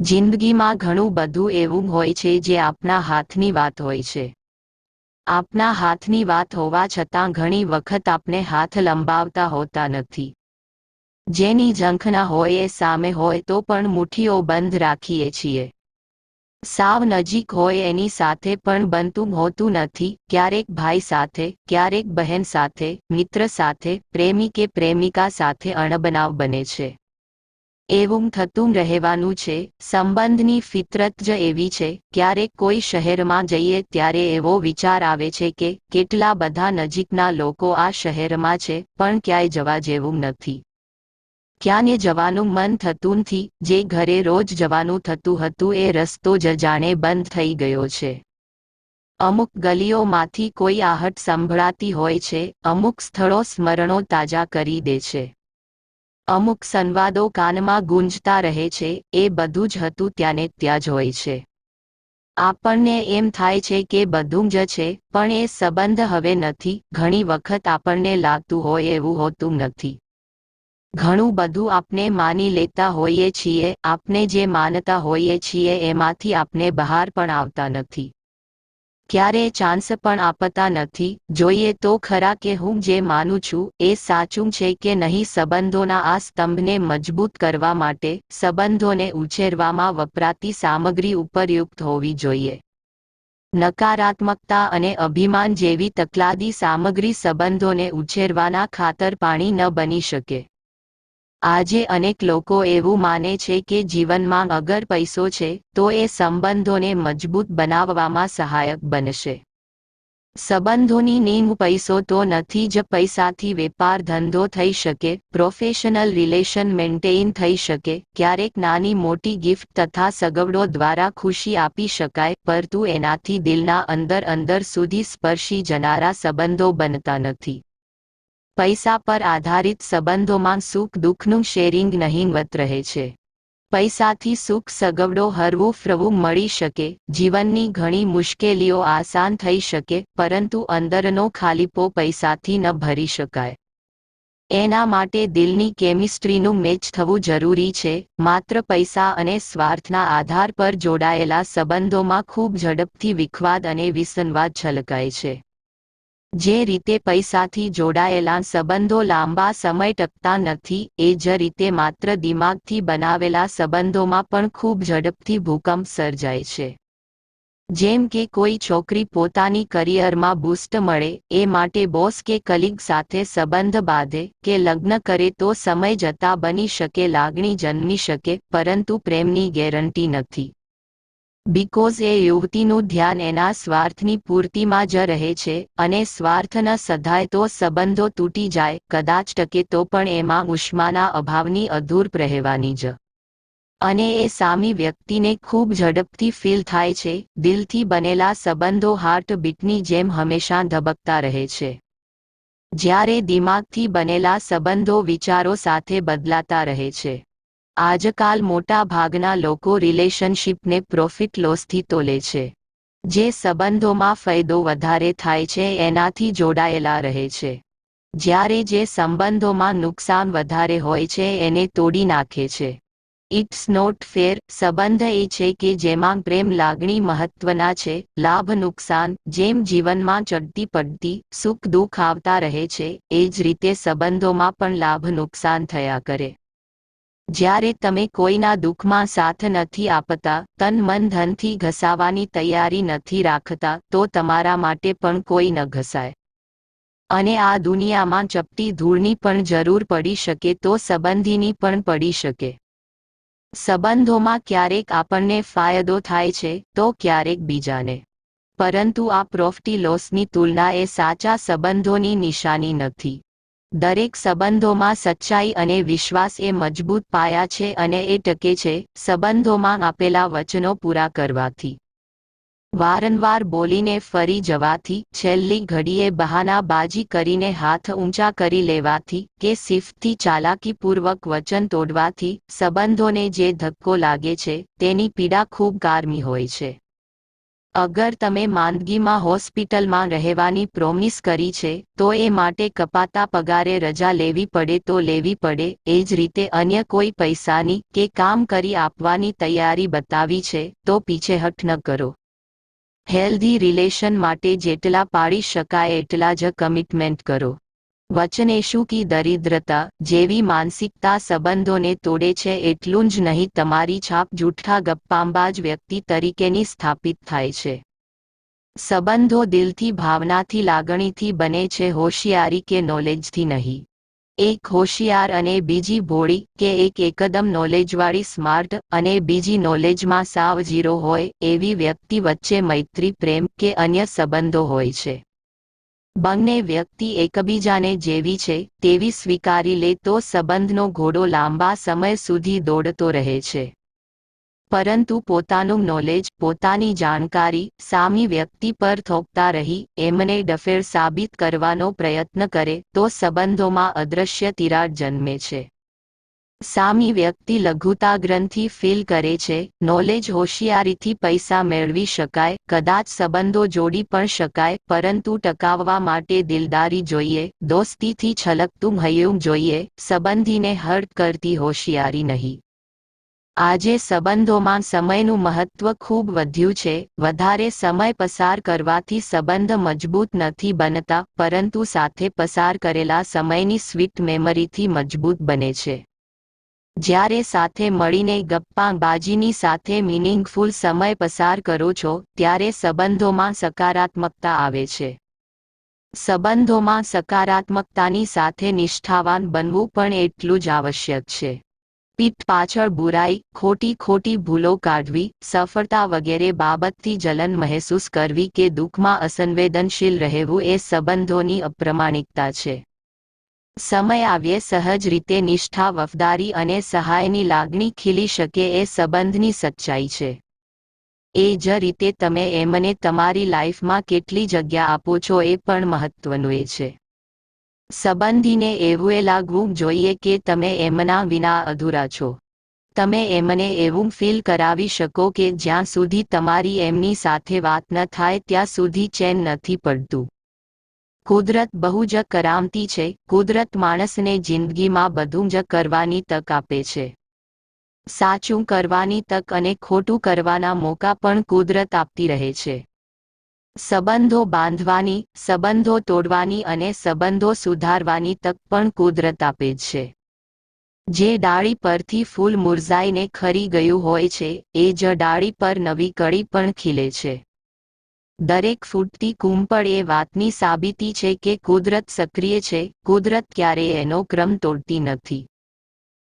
જિંદગીમાં ઘણું બધું એવું હોય છે જે આપના હાથની વાત હોય છે. આપના હાથની વાત હોવા છતાં ઘણી વખત આપણે હાથ લંબાવતા હોતા નથી. જેની ઝંખના હોય એ સામે હોય તો પણ મુઠ્ઠીઓ બંધ રાખીએ છીએ. સાવ નજીક હોય એની સાથે પણ બનતું હોતું નથી, ક્યારેક ભાઈ સાથે, ક્યારેક બહેન સાથે, મિત્ર સાથે, પ્રેમી કે પ્રેમિકા સાથે અણબનાવ બને છે. એવું થતું રહેવાનું છે. સંબંધની ફિતરત જ એવી છે. ક્યારેક કોઈ શહેરમાં જઈએ ત્યારે એવો વિચાર આવે છે કે કેટલા બધા નજીકના લોકો આ શહેરમાં છે, પણ ક્યાંય જવા જેવું નથી. ક્યાંને જવાનું મન થતું નથી. જે ઘરે રોજ જવાનું થતું હતું એ રસ્તો જ જાણે બંધ થઈ ગયો છે. અમુક ગલીઓમાંથી કોઈ આહટ સંભળાતી હોય છે. અમુક સ્થળો સ્મરણો તાજા કરી દે છે. અમુક સંવાદો કાનમાં ગુંજતા રહે છે, એ બધું જ હતું ત્યાંને ત્યાં જ હોય છે. આપણને એમ થાય છે કે બધું જ છે, પણ એ સંબંધ હવે નથી, ઘણી વખત આપણને લાગતું હોય એવું હોતું નથી. ઘણું બધું આપણે માની લેતા હોઈએ છીએ, આપણે જે માનતા હોઈએ છીએ એમાંથી આપણે બહાર પણ આવતા નથી. ક્યારે ચાન્સ પણ આપતા નથી. જોઈએ તો ખરા કે હું જે માનું છું એ સાચું છે કે નહીં સંબંધોના આ સ્તંભને મજબૂત કરવા માટે સંબંધોને ઉછેરવામાં વપરાતી સામગ્રી ઉપરયુક્ત હોવી જોઈએ. નકારાત્મકતા અને અભિમાન જેવી તકલાદી સામગ્રી સંબંધોને ઉછેરવાના ખાતર પાણી ન બની શકે. આજે અનેક લોકો એવું માને છે કે જીવનમાં અગર પૈસો છે, તો એ સંબંધોને મજબૂત બનાવવામાં સહાયક બનશે. સંબંધોની નીમ પૈસો તો નથી જ પૈસાથી વેપાર ધંધો થઈ શકે પ્રોફેશનલ રિલેશન મેન્ટેન થઈ શકે, ક્યારેક નાની મોટી ગિફ્ટ તથા સગવડો દ્વારા ખુશી આપી શકાય, પરંતુ એનાથી દિલના અંદર અંદર સુધી સ્પર્શી જનારા સંબંધો બનતા નથી. પૈસા પર આધારિત સંબંધોમાં સુખ દુઃખનું શેરિંગ નહીવત રહે છે. પૈસાથી સુખ સગવડો હરવું ફરવું મળી શકે, જીવનની ઘણી મુશ્કેલીઓ આસાન થઈ શકે, પરંતુ અંદરનો ખાલીપો પૈસાથી ન ભરી શકાય. એના માટે દિલની કેમિસ્ટ્રીનું મેચ થવું જરૂરી છે, માત્ર પૈસા અને સ્વાર્થના આધાર પર જોડાયેલા સંબંધોમાં ખૂબ ઝડપથી વિખવાદ અને વિસંવાદ છલકાય છે. જે રીતે પૈસાથી જોડાયેલા સંબંધો લાંબા સમય ટકતા નથી, એ જ રીતે માત્ર દિમાગથી બનાવેલા સંબંધોમાં પણ ખૂબ ઝડપથી ભૂકંપ સર્જાય છે. જેમ કે કોઈ છોકરી પોતાની કરિયરમાં બૂસ્ટ મળે, એ માટે બોસ કે કલીગ સાથે સંબંધ બાંધે, કે લગ્ન કરે તો સમય જતા બની શકે, લાગણી જન્મી શકે, પરંતુ પ્રેમની ગેરંટી નથી. બીકોઝ એ યુવતીનું ધ્યાન એના સ્વાર્થની પૂર્તિમાં જ રહે છે અને સ્વાર્થ ન સધાય તો સંબંધો તૂટી જાય, કદાચ ટકે તો પણ એમાં ઉષ્માના અભાવની અધૂર રહેવાની જ. અને એ સામી વ્યક્તિને ખૂબ ઝડપથી ફીલ થાય છે, દિલથી બનેલા સંબંધો હાર્ટ બીટની જેમ હંમેશા ધબકતા રહે છે. જ્યારે દિમાગથી બનેલા સંબંધો વિચારો સાથે બદલાતા રહે છે. આજકાલ મોટા ભાગના લોકો રિલેશનશિપને પ્રોફિટ લોસથી તોલે છે. જે સંબંધોમાં ફાયદો વધારે થાય છે, એનાથી જોડાયેલા રહે છે. જ્યારે જે સંબંધોમાં નુકસાન વધારે હોય છે, એને તોડી નાખે છે. ઇટ્સ નોટ ફેર સંબંધ એ છે કે જેમાં પ્રેમ લાગણી મહત્વના છે, લાભ નુકસાન, જેમ જીવનમાં ચડતી પડતી, સુખ દુઃખ આવતા રહે છે, એ જ રીતે સંબંધોમાં પણ લાભ નુકસાન થયા કરે. જ્યારે તમે કોઈના દુઃખમાં સાથ નથી આપતા, તન મન ધનથી ઘસાવાની તૈયારી નથી રાખતા, તો તમારા માટે પણ કોઈ ન ઘસાય. અને આ દુનિયામાં ચપટી ધૂળની પણ જરૂર પડી શકે તો સંબંધીની પણ પડી શકે. સંબંધોમાં ક્યારેક આપણને ફાયદો થાય છે, તો ક્યારેક બીજાને. પરંતુ આ પ્રોફ્ટી લોસની તુલના એ સાચા સંબંધોની નિશાની નથી. દરેક સંબંધોમાં સચ્ચાઈ અને વિશ્વાસ એ મજબૂત પાયા છે અને એ ટકે છે સંબંધોમાં આપેલા વચનો પૂરા કરવાથી. વારંવાર બોલીને ફરી જવાથી, છેલ્લી ઘડીએ બહાનાબાજી કરીને હાથ ઊંચા કરી લેવાથી કે સિફથી ચાલાકીપૂર્વક વચન તોડવાથી, સંબંધોને જે ધક્કો લાગે છે તેની પીડા ખૂબ કારમી હોય છે. અગર તમે માંદગીમાં હોસ્પિટલમાં રહેવાની પ્રોમિસ કરી છે, તો એ માટે કપાતા પગારે રજા લેવી પડે તો લેવી પડે, એ જ રીતે અન્ય કોઈ પૈસાની કે કામ કરી આપવાની તૈયારી બતાવી છે, તો પીછેહઠ ન કરો. હેલ્ધી રિલેશન માટે જેટલા પાડી શકાય એટલા જ કમિટમેન્ટ કરો. વચનેશુ કી દરિદ્રતા જેવી માનસિકતા સંબંધોને તોડે છે એટલું જ નહીં, તમારી છાપ જૂઠા ગપ્પાંબાજ વ્યક્તિ તરીકેની સ્થાપિત થાય છે. સંબંધો દિલથી ભાવનાથી લાગણીથી બને છે, હોશિયારી કે નોલેજથી નહીં. એક હોશિયાર અને બીજી ભોળી કે એક એકદમ નોલેજવાળી સ્માર્ટ અને બીજી નોલેજમાં સાવ જીરો હોય એવી વ્યક્તિ વચ્ચે મૈત્રી, પ્રેમ કે અન્ય સંબંધો હોય છે. બંને વ્યક્તિ એકબીજાને જેવી છે, તેવી સ્વીકારી લે તો સંબંધનો ઘોડો લાંબા સમય સુધી દોડતો રહે છે. પરંતુ પોતાનું નોલેજ પોતાની જાણકારી, સામી વ્યક્તિ પર થોપતા રહી, એમને ડફેર સાબિત કરવાનો પ્રયત્ન કરે તો સંબંધોમાં અદૃશ્ય તિરાડ જન્મે છે. સામી વ્યક્તિ લઘુતા ગ્રંથિ ફીલ કરે છે. નોલેજ હોશિયારીથી પૈસા મેળવી શકાય, કદાચ સંબંધો જોડી પણ શકાય, પરંતુ ટકાવવા માટે દિલદારી જોઈએ, દોસ્તીથી છલકતું હૈયું જોઈએ, સંબંધીને હર્ટ કરતી હોશિયારી નહીં. આજે સંબંધોમાં સમયનું મહત્વ ખૂબ વધ્યું છે, વધારે સમય પસાર કરવાથી સંબંધ મજબૂત નથી બનતા, પરંતુ સાથે પસાર કરેલા સમયની સ્વીટ મેમરીથી મજબૂત બને છે. જ્યારે સાથે મળીને ગપ્પાબાજીની સાથે મિનિંગફુલ સમય પસાર કરો છો, ત્યારે સંબંધોમાં સકારાત્મકતા આવે છે. સંબંધોમાં સકારાત્મકતાની સાથે નિષ્ઠાવાન બનવું પણ એટલું જ આવશ્યક છે. પીઠ પાછળ બુરાઈ, ખોટી ખોટી ભૂલો કાઢવી, સફળતા વગેરે બાબતથી જલન મહેસૂસ કરવી કે દુઃખમાં અસંવેદનશીલ રહેવું એ સંબંધોની અપ્રમાણિકતા છે. સમય આવ્યે સહજ રીતે નિષ્ઠા, વફદારી અને સહાયની લાગણી ખીલી શકે એ સંબંધની સચ્ચાઈ છે. એ જ રીતે તમે એમને તમારી લાઈફમાં કેટલી જગ્યા આપો છો એ પણ મહત્વનું એ છે. સંબંધીને એવું એ લાગવું જોઈએ કે તમે એમના વિના અધૂરા છો. તમે એમને એવું ફીલ કરાવી શકો કે જ્યાં સુધી તમારી એમની સાથે વાત ન થાય ત્યાં સુધી ચેન નથી પડતું. કુદરત બહુ જ કરામતી છે. કુદરત માણસને જિંદગીમાં બધું જ કરવાની તક આપે છે. સાચું કરવાની તક અને ખોટું કરવાના મોકા પણ કુદરત આપતી રહે છે. સંબંધો બાંધવાની, સંબંધો તોડવાની અને સંબંધો સુધારવાની તક પણ કુદરત આપે છે. જે ડાળી પરથી ફૂલ મુરઝાઈને ખરી ગયું હોય છે, એ જ ડાળી પર નવી કળી પણ ખીલે છે. દરેક ફૂટતી કુંપળ એ વાતની સાબિતી છે કે કુદરત સક્રિય છે, કુદરત ક્યારેય એનો ક્રમ તોડતી નથી.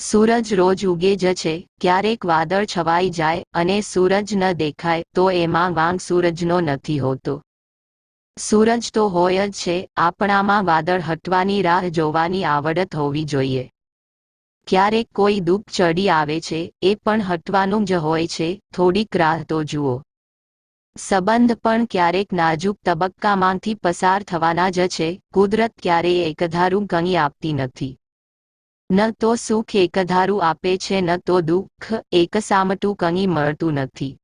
સૂરજ રોજ ઉગે જ છે, ક્યારેક વાદળ છવાઈ જાય અને સૂરજ ન દેખાય તો એમાં વાંગ સૂરજનો નથી હોતો. સૂરજ તો હોય જ છે, આપણામાં વાદળ હટવાની રાહ જોવાની આવડત હોવી જોઈએ. ક્યારેક કોઈ દુઃખ ચડી આવે છે, એ પણ હટવાનું જ હોય છે, થોડીક રાહ તો જુઓ. સંબંધ પણ ક્યારેક નાજુક તબક્કામાંથી પસાર થવાના જ છે. કુદરત ક્યારેય એકધારું ગણી આપતી નથી. ન તો સુખ એકધારું આપે છે, ન તો દુઃખ એકસામટું કંઈ મળતું નથી.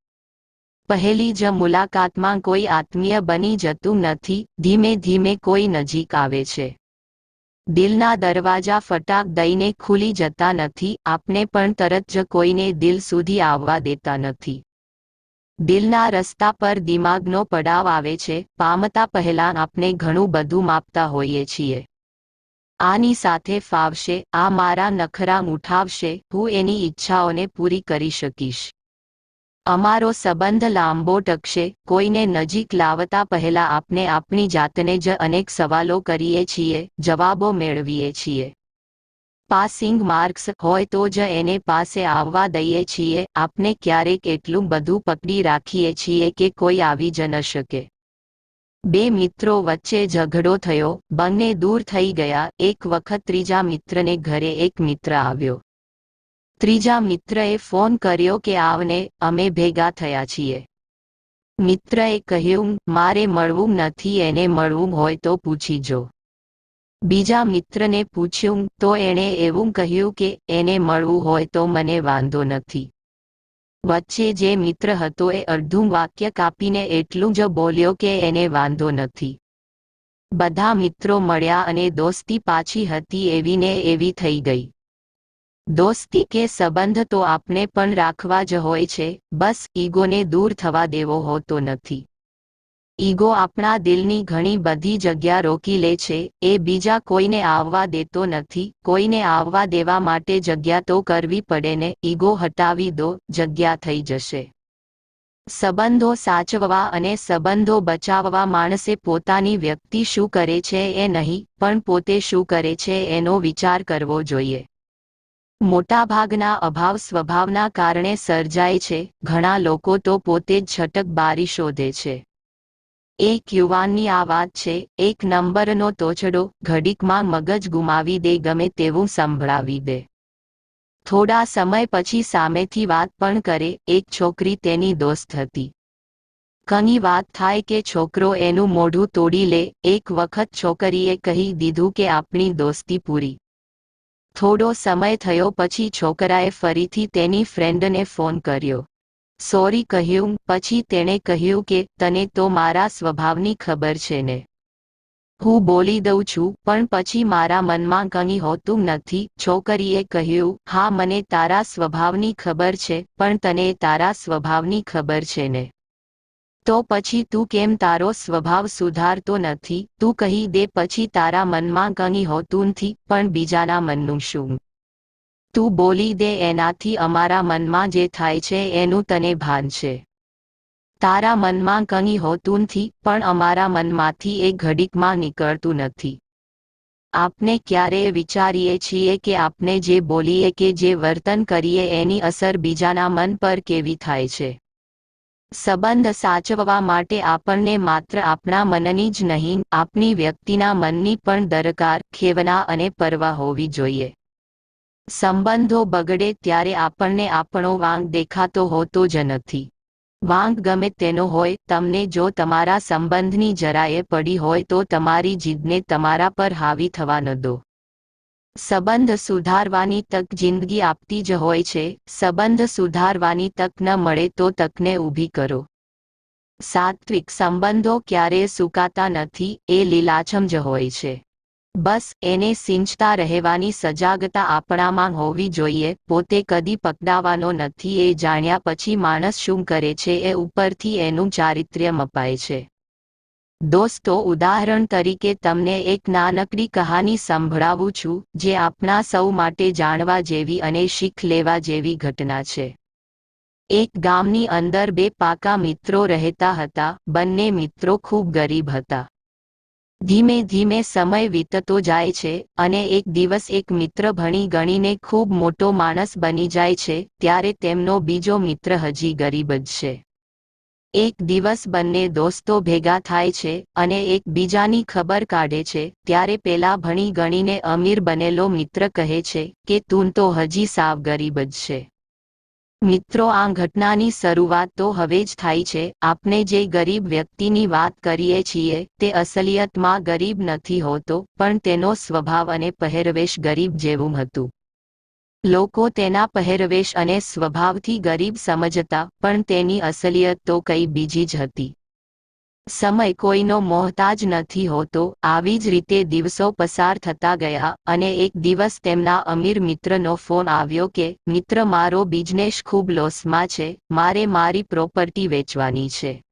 પહેલી જ મુલાકાતમાં કોઈ આત્મીય બની જતું નથી. ધીમે ધીમે કોઈ નજીક આવે છે. દિલના દરવાજા ફટાક દઈને ખુલી જતા નથી. આપને પણ તરત જ કોઈને દિલ સુધી આવવા દેતા નથી. દિલના રસ્તા પર દિમાગનો પડાવ આવે છે, પામતા પહેલા આપણે ઘણું બધું માપતા હોઈએ છીએ. આની સાથે ફાવશે, આ મારા નખરા ઉઠાવશે, હું એની ઈચ્છાઓને પૂરી કરી શકીશ. અમારો સંબંધ લાંબો ટકશે, કોઈને નજીક લાવતા પહેલા આપણે આપણી જાતને જ અનેક સવાલો કરીએ છીએ, જવાબો મેળવીએ છીએ. પાસિંગ માર્ક્સ હોય તો જ એને પાસે આવવા દઈએ છીએ. આપણે ક્યારેક એટલું બધું પકડી રાખીએ છીએ કે કોઈ આવી જ ન શકે. બે મિત્રો વચ્ચે ઝઘડો થયો. બંને દૂર થઈ ગયા. એક વખત ત્રીજા મિત્રને ઘરે એક મિત્ર આવ્યો. ત્રીજા મિત્રએ ફોન કર્યો કે આવને, અમે ભેગા થયા છીએ. મિત્રએ કહ્યું, મારે મળવું નથી, એને મળવું હોય તો પૂછી જો. બીજા મિત્રને પૂછ્યું, તો એણે એવું કહ્યું કે એને મળવું હોય તો મને વાંધો નથી. વચ્ચે જે મિત્ર હતો એ અડધું વાક્ય કાપીને એટલું જ બોલ્યો કે એને વાંધો નથી. બધા મિત્રો મળ્યા અને દોસ્તી પાછી હતી એવી ને એવી થઈ ગઈ. દોસ્તી કે સંબંધ તો આપણે પણ રાખવા જ હોય છે, બસ ઈગોને દૂર થવા દેવો હોતો નથી. ઈગો આપણા દિલની ઘણી બધી જગ્યા રોકી લે છે, એ બીજા કોઈને આવવા દેતો નથી, કોઈને આવવા દેવા માટે જગ્યા તો કરવી પડે ને, ઈગો હટાવી દો, જગ્યા થઈ જશે. સંબંધો સાચવવા અને સંબંધો બચાવવા માણસે પોતાની વ્યક્તિ શું કરે છે એ નહીં, પણ પોતે શું કરે છે એનો વિચાર કરવો જોઈએ. મોટાભાગના અભાવ સ્વભાવના કારણે સર્જાય છે, ઘણા લોકો તો પોતે જ છટક બારી શોધે છે. એક યુવાનની આ વાત છે, એક નંબરનો તોછડો, ઘડીકમાં મગજ ગુમાવી દે, ગમે તેવું સંભળાવી દે. થોડા સમય પછી સામેથી વાત પણ કરે, એક છોકરી તેની દોસ્ત હતી. ઘણી વાત થાય કે છોકરો એનું મોઢું તોડી લે, એક વખત છોકરીએ કહી દીધું કે આપણી દોસ્તી પૂરી. થોડો સમય થયો પછી છોકરાએ ફરીથી તેની ફ્રેન્ડને ફોન કર્યો. સોરી કહ્યું, પછી તેણે કહ્યું કે, તને તો મારા સ્વભાવની ખબર છે ને. હું બોલી દઉં છું, પણ પછી મારા મનમાં કંઈ હોતું નથી. છોકરીએ કહ્યું, હા, મને તારા સ્વભાવની ખબર છે, પણ તને તારા સ્વભાવની ખબર છે ને. તો પછી તું કેમ તારો સ્વભાવ સુધારતો નથી? તું કહી દે, પછી તારા મનમાં કંઈ હોતું નથી, પણ બીજાના મનનું શું? તું બોલી દે એનાથી અમારા મનમાં જે થાય છે એનું તને ભાન છે. તારા મનમાં કંઈ હોતું નથી, પણ અમારા મનમાંથી એ ઘડીકમાં નીકળતું નથી. આપને ક્યારેય વિચારીએ છીએ કે આપણે જે બોલીએ કે જે વર્તન કરીએ એની અસર બીજાના મન પર કેવી થાય છે? સંબંધ સાચવવા માટે આપણને માત્ર આપણા મનની જ નહીં, આપની વ્યક્તિના મનની પણ દરકાર, ખેવના અને પરવા હોવી જોઈએ. સંબંધો બગડે ત્યારે આપણને આપણો વાંક દેખાતો હોતો જ નથી. વાંક ગમે તેનો હોય, તમને જો તમારા સંબંધની જરાએ પડી હોય તો તમારી જીદને તમારા પર હાવી થવા ન દો. સંબંધ સુધારવાની તક જિંદગી આપતી જ હોય છે. સંબંધ સુધારવાની તક ન મળે તો તકને ઊભી કરો. સાત્વિક સંબંધો ક્યારેય સુકાતા નથી, એ લીલાછમ જ હોય છે. બસ એને સિંચતા રહેવાની સજાગતા આપણામાં હોવી જોઈએ. પોતે કદી પકડાવાનો નથી, એ જાણ્યા પછી માણસ શું કરે છે, એ ઉપરથી એનું ચારિત્ર્ય મપાય છે. દોસ્તો, ઉદાહરણ તરીકે તમને એક નાનકડી કહાની સંભળાવું છું, જે આપણા સૌ માટે જાણવા જેવી અને શીખ લેવા જેવી ઘટના છે. એક ગામની અંદર બે પાકા મિત્રો રહેતા હતા, બંને મિત્રો ખૂબ ગરીબ હતા. ધીમે ધીમે સમય વીતતો જાય છે અને એક દિવસ એક મિત્ર ભણી ગણીને ખૂબ મોટો માણસ બની જાય છે, ત્યારે તેમનો બીજો મિત્ર હજી ગરીબ જ છે. એક દિવસ બંને દોસ્તો ભેગા થાય છે અને એકબીજાની ખબર કાઢે છે, ત્યારે પેલા ભણી ગણીને અમીર બનેલો મિત્ર કહે છે કે તું તો હજી સાવ ગરીબ જ છે. મિત્રો, આ ઘટનાની શરૂઆત તો હવે જ થાય છે. આપણે જે ગરીબ વ્યક્તિની વાત કરીએ છીએ, તે અસલિયતમાં ગરીબ નથી હોતો, પણ તેનો સ્વભાવ અને પહેરવેશ ગરીબ જેવું હતું. લોકો તેના પહેરવેશ અને સ્વભાવથી ગરીબ સમજતા, પણ તેની અસલિયત તો કઈ બીજી જ હતી. સમય કોઈનો મોહતાજ નથી હોતો. આવી જ રીતે દિવસો પસાર થતા ગયા અને એક દિવસ તેમના અમીર મિત્રનો ફોન આવ્યો કે, મિત્ર, મારો બિઝનેસ ખૂબ લોસમાં છે. મારે મારી પ્રોપર્ટી વેચવાની છે.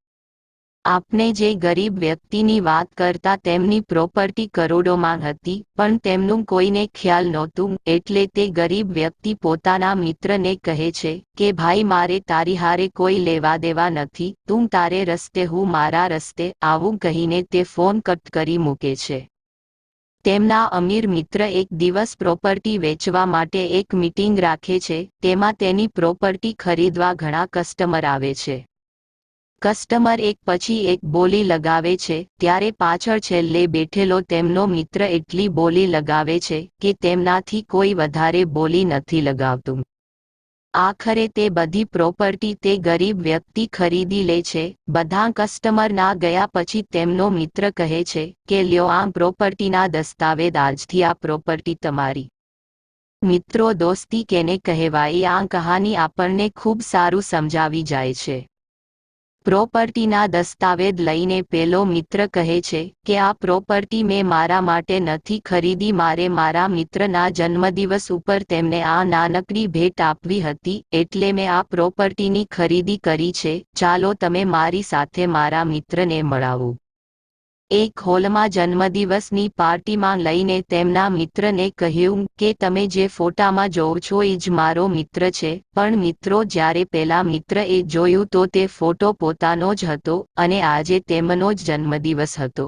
આપને જે ગરીબ વ્યક્તિની વાત કરતા તેમની પ્રોપર્ટી કરોડોમાં હતી, પણ તેમનું કોઈને ખ્યાલ નહોતું, એટલે તે ગરીબ વ્યક્તિ પોતાના મિત્રને કહે છે કે, ભાઈ, મારે તારી હારે કોઈ લેવા દેવા નથી, તું તારે રસ્તે, હું મારા રસ્તે આવું કહીને તે ફોન કટ કરી મૂકે છે. તેમના અમીર મિત્ર એક દિવસ પ્રોપર્ટી વેચવા માટે એક મીટિંગ રાખે છે, તેમાં તેની પ્રોપર્ટી ખરીદવા ઘણા કસ્ટમર આવે છે. કસ્ટમર એક પછી એક બોલી લગાવે છે, ત્યારે પાછળ છેલ્લે બેઠેલો તેમનો મિત્ર એટલી બોલી લગાવે છે કે તેમનાથી કોઈ વધારે બોલી નથી લગાવતું. આખરે તે બધી પ્રોપર્ટી તે ગરીબ વ્યક્તિ ખરીદી લે છે, બધા કસ્ટમર ના ગયા પછી તેમનો મિત્ર કહે છે કે, લ્યો આ પ્રોપર્ટીના દસ્તાવેજ આજથી આ પ્રોપર્ટી તમારી. મિત્રો દોસ્તી કેને કહેવાય, આ કહાની આપણને ખૂબ સારું સમજાવી જાય છે. પ્રોપર્ટીના દસ્તાવેજ લઈને પેલો મિત્ર કહે છે કે, આ પ્રોપર્ટી મેં મારા માટે નથી ખરીદી. મારે મારા મિત્રના જન્મદિવસ ઉપર તેમને આ નાનકડી ભેટ આપવી હતી એટલે મેં આ પ્રોપર્ટીની ખરીદી કરી છે. ચાલો તમે મારી સાથે મારા મિત્રને મળાવો. એક હોલમાં જન્મદિવસની પાર્ટીમાં લઈને તેમના મિત્રને કહ્યું કે તમે જે ફોટામાં જોવ છો એ જ મારો મિત્ર છે, પણ મિત્રો જ્યારે પેલા મિત્રએ જોયું તો તે ફોટો પોતાનો જ હતો અને આજે તેમનો જ જન્મદિવસ હતો.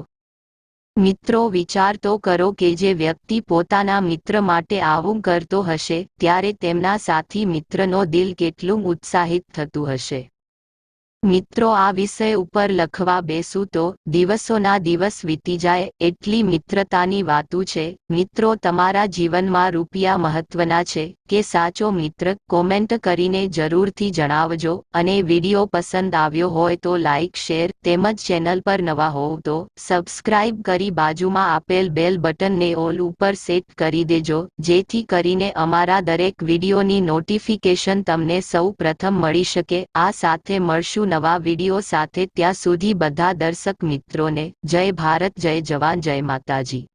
મિત્રો વિચાર તો કરો કે જે વ્યક્તિ પોતાના મિત્ર માટે આવું કરતો હશે, ત્યારે તેમના સાથી મિત્રનો દિલ કેટલું ઉત્સાહિત થતું હશે. મિત્રો, આ વિષય ઉપર લખવા બેસું તો દિવસોના દિવસ વીતી જાય એટલી મિત્રતાની વાતું છે. મિત્રો, તમારા જીવનમાં રૂપિયા મહત્વના છે કે સાચો મિત્ર? કોમેન્ટ કરીને જરૂરથી જણાવજો અને વીડિયો પસંદ આવ્યો હોય તો લાઇક શેર તેમજ ચેનલ પર નવા હોવ તો સબસ્ક્રાઇબ કરી બાજુમાં આપેલ બેલ બટનને ઓલ ઉપર સેટ કરી દેજો. જેથી કરીને અમારા દરેક વિડીયોની નોટિફિકેશન તમને સૌ પ્રથમ મળી શકે. આ સાથે મળશું નવા વીડિયો સાથે ત્યાં સુધી બધા દર્શક મિત્રોને જય ભારત જય જવાન જય માતાજી.